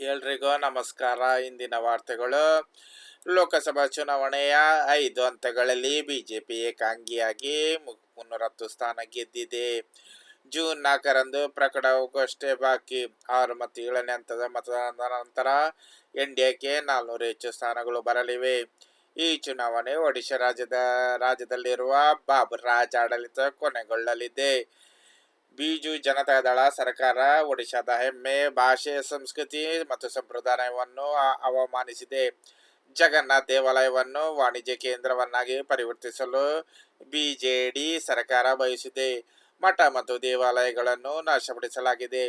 ಎಲ್ರಿಗೂ ನಮಸ್ಕಾರ. ಇಂದಿನ ವಾರ್ತೆಗಳು. ಲೋಕಸಭಾ ಚುನಾವಣೆಯ ಐದು ಹಂತಗಳಲ್ಲಿ ಬಿಜೆಪಿ ಏಕಾಂಗಿಯಾಗಿ ಮುನ್ನೂರ ಹತ್ತು ಸ್ಥಾನ ಗೆದ್ದಿದೆ. ಜೂನ್ ನಾಲ್ಕರಂದು ಪ್ರಕಟವಾಗುವಷ್ಟೇ ಬಾಕಿ. ಆರು ಮತ್ತು ಏಳನೇ ಹಂತದ ಮತದಾನದ ನಂತರ ಎನ್ಡಿಎಗೆ ನಾಲ್ನೂರು ಹೆಚ್ಚು ಸ್ಥಾನಗಳು ಬರಲಿವೆ. ಈ ಚುನಾವಣೆ ಒಡಿಶಾ ರಾಜ್ಯದ, ರಾಜ್ಯದಲ್ಲಿರುವ ಬಾಬ್ ರಾಜ್ ಆಡಳಿತ ಕೊನೆಗೊಳ್ಳಲಿದೆ. ಬಿಜು ಜನತಾದಳ ಸರ್ಕಾರ ಒಡಿಶಾದ ಹೆಮ್ಮೆ, ಭಾಷೆ, ಸಂಸ್ಕೃತಿ ಮತ್ತು ಸಂಪ್ರದಾಯವನ್ನು ಅವಮಾನಿಸಿದೆ. ಜಗನ್ನಾಥ ದೇವಾಲಯವನ್ನು ವಾಣಿಜ್ಯ ಕೇಂದ್ರವನ್ನಾಗಿ ಪರಿವರ್ತಿಸಲು ಬಿಜೆಡಿ ಸರ್ಕಾರ ಬಯಸಿದೆ. ಮಠ ಮತ್ತು ದೇವಾಲಯಗಳನ್ನು ನಾಶಪಡಿಸಲಾಗಿದೆ.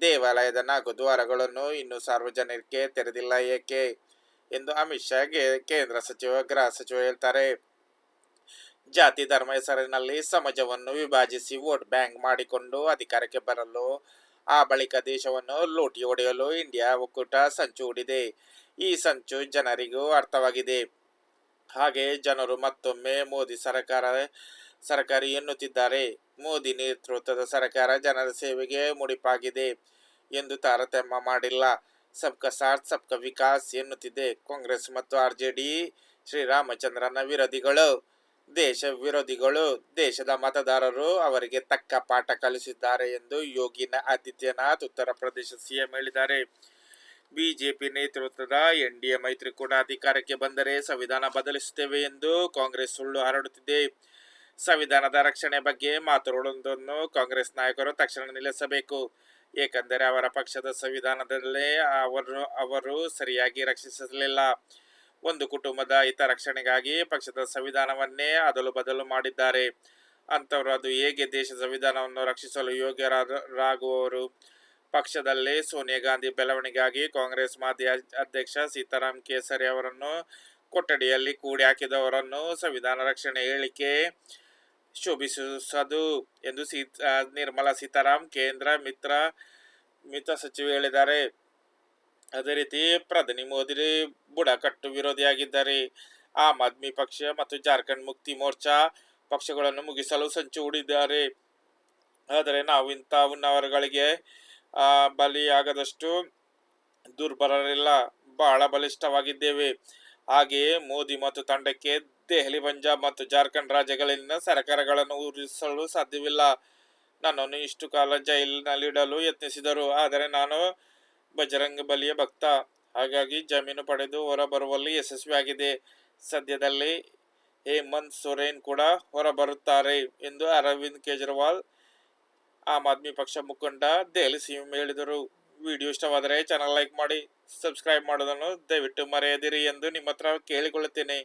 ದೇವಾಲಯದ ನಾಲ್ಕು ದ್ವಾರಗಳನ್ನು ಇನ್ನೂ ಸಾರ್ವಜನಿಕರಿಗೆ ತೆರೆದಿಲ್ಲ ಏಕೆ? ಎಂದು ಅಮಿತ್ ಶಾ ಕೇಂದ್ರ ಸಚಿವ, ಗೃಹ ಸಚಿವ ಹೇಳ್ತಾರೆ. ಜಾತಿ, ಧರ್ಮ ಹೆಸರಿನಲ್ಲಿ ಸಮಾಜವನ್ನು ವಿಭಾಜಿಸಿ ವೋಟ್ ಬ್ಯಾಂಕ್ ಮಾಡಿಕೊಂಡು ಅಧಿಕಾರಕ್ಕೆ ಬರಲು, ಆ ಬಳಿಕ ದೇಶವನ್ನು ಲೂಟಿ ಹೊಡೆಯಲು ಇಂಡಿಯಾ ಒಕ್ಕೂಟ ಸಂಚು ಹೂಡಿದೆ. ಈ ಸಂಚು ಜನರಿಗೂ ಅರ್ಥವಾಗಿದೆ. ಹಾಗೆ ಜನರು ಮತ್ತೊಮ್ಮೆ ಮೋದಿ ಸರ್ಕಾರ, ಸರ್ಕಾರಿ ಎನ್ನುತ್ತಿದ್ದಾರೆ. ಮೋದಿ ನೇತೃತ್ವದ ಸರ್ಕಾರ ಜನರ ಸೇವೆಗೆ ಮುಡಿಪಾಗಿದೆ ಎಂದು ತಾರತಮ್ಯ ಮಾಡಿಲ್ಲ. ಸಬ್ಕಾ ಸಾಥ್, ಸಬ್ಕಾ ವಿಕಾಸ್ ಎನ್ನುತ್ತಿದೆ. ಕಾಂಗ್ರೆಸ್ ಮತ್ತು ಆರ್ಜೆಡಿ ಶ್ರೀರಾಮಚಂದ್ರನ ವಿರೋಧಿಗಳು. ದೇಶ ವಿರೋಧಿಗಳು ದೇಶದ ಮತದಾರರು ಅವರಿಗೆ ತಕ್ಕ ಪಾಠ ಕಲಿಸಿದ್ದಾರೆ ಎಂದು ಯೋಗಿನ ಆದಿತ್ಯನಾಥ್ ಉತ್ತರ ಪ್ರದೇಶ ಸಿಎಂ ಹೇಳಿದ್ದಾರೆ. ಬಿಜೆಪಿ ನೇತೃತ್ವದ ಎನ್ಡಿಎ ಮೈತ್ರಿಕೂಟ ಅಧಿಕಾರಕ್ಕೆ ಬಂದರೆ ಸಂವಿಧಾನ ಬದಲಿಸುತ್ತೇವೆ ಎಂದು ಕಾಂಗ್ರೆಸ್ ಸುಳ್ಳು ಹರಡುತ್ತಿದೆ. ಸಂವಿಧಾನದ ರಕ್ಷಣೆ ಬಗ್ಗೆ ಮಾತುಗಳೊಂದನ್ನು ಕಾಂಗ್ರೆಸ್ ನಾಯಕರು ತಕ್ಷಣ ನಿಲ್ಲಿಸಬೇಕು. ಏಕೆಂದರೆ ಅವರ ಪಕ್ಷದ ಸಂವಿಧಾನದಲ್ಲೇ ಅವರು ಅವರು ಸರಿಯಾಗಿ ರಕ್ಷಿಸಲಿಲ್ಲ. ಒಂದು ಕುಟುಂಬದ ಹಿತರಕ್ಷಣೆಗಾಗಿ ಪಕ್ಷದ ಸಂವಿಧಾನವನ್ನೇ ಅದಲು ಬದಲು ಮಾಡಿದ್ದಾರೆ. ಅಂಥವರು ಅದು ಹೇಗೆ ದೇಶ ಸಂವಿಧಾನವನ್ನು ರಕ್ಷಿಸಲು ಯೋಗ್ಯರಾಗುವವರು? ಪಕ್ಷದಲ್ಲಿ ಸೋನಿಯಾ ಗಾಂಧಿ ಬೆಳವಣಿಗೆಗಾಗಿ ಕಾಂಗ್ರೆಸ್ ಮಾಜಿ ಅಧ್ಯಕ್ಷ ಸೀತಾರಾಮ್ ಕೇಸರಿ ಅವರನ್ನು ಕೊಠಡಿಯಲ್ಲಿ ಕೂಡಿ ಹಾಕಿದವರನ್ನು ಸಂವಿಧಾನ ರಕ್ಷಣೆ ಹೇಳಿಕೆ ಶೋಭಿಸದು ಎಂದು ಸೀತಾ ನಿರ್ಮಲಾ ಸೀತಾರಾಮ್ ಕೇಂದ್ರ ಮಿತ್ರ ಮಿತ್ರ ಸಚಿವ ಹೇಳಿದ್ದಾರೆ. ಅದೇ ರೀತಿ ಪ್ರಧಾನಿ ಮೋದಿ ಬುಡಕಟ್ಟು ವಿರೋಧಿಯಾಗಿದ್ದಾರೆ. ಆಮ್ ಆದ್ಮಿ ಪಕ್ಷ ಮತ್ತು ಜಾರ್ಖಂಡ್ ಮುಕ್ತಿ ಮೋರ್ಚಾ ಪಕ್ಷಗಳನ್ನು ಮುಗಿಸಲು ಸಂಚು ಹೂಡಿದ್ದಾರೆ. ಆದರೆ ನಾವು ಇಂಥ ಉನ್ನವರುಗಳಿಗೆ ಬಲಿಯಾಗದಷ್ಟು ದುರ್ಬಲರಿಲ್ಲ, ಬಹಳ ಬಲಿಷ್ಠವಾಗಿದ್ದೇವೆ. ಹಾಗೆಯೇ ಮೋದಿ ಮತ್ತು ತಂಡಕ್ಕೆ ದೆಹಲಿ, ಪಂಜಾಬ್ ಮತ್ತು ಜಾರ್ಖಂಡ್ ರಾಜ್ಯಗಳಲ್ಲಿನ ಸರ್ಕಾರಗಳನ್ನು ಉರಿಸಲು ಸಾಧ್ಯವಿಲ್ಲ. ನನ್ನನ್ನು ಇಷ್ಟು ಕಾಲ ಜೈಲಿನಲ್ಲಿಡಲು ಯತ್ನಿಸಿದರು. ಆದರೆ ನಾನು ಬಜರಂಗ ಬಲಿಯ ಭಕ್ತ. ಹಾಗಾಗಿ ಜಾಮೀನು ಪಡೆದು ಹೊರಬರುವಲ್ಲಿ ಯಶಸ್ವಿಯಾಗಿದೆ ಸದ್ಯದಲ್ಲಿ ಹೇಮಂತ್ ಸೊರೇನ್ ಕೂಡ ಹೊರಬರುತ್ತಾರೆ ಎಂದು ಅರವಿಂದ್ ಕೇಜ್ರಿವಾಲ್, ಆಮ್ ಆದ್ಮಿ ಪಕ್ಷ ಮುಖಂಡ ದೆಹಲಿ ಸಿಎಂ ಹೇಳಿದರು. ವಿಡಿಯೋ ಇಷ್ಟವಾದರೆ ಚಾನಲ್ ಲೈಕ್ ಮಾಡಿ ಸಬ್ಸ್ಕ್ರೈಬ್ ಮಾಡೋದನ್ನು ದಯವಿಟ್ಟು ಮರೆಯದಿರಿ ಎಂದು ನಿಮ್ಮ ಹತ್ರ ಕೇಳಿಕೊಳ್ಳುತ್ತೇನೆ.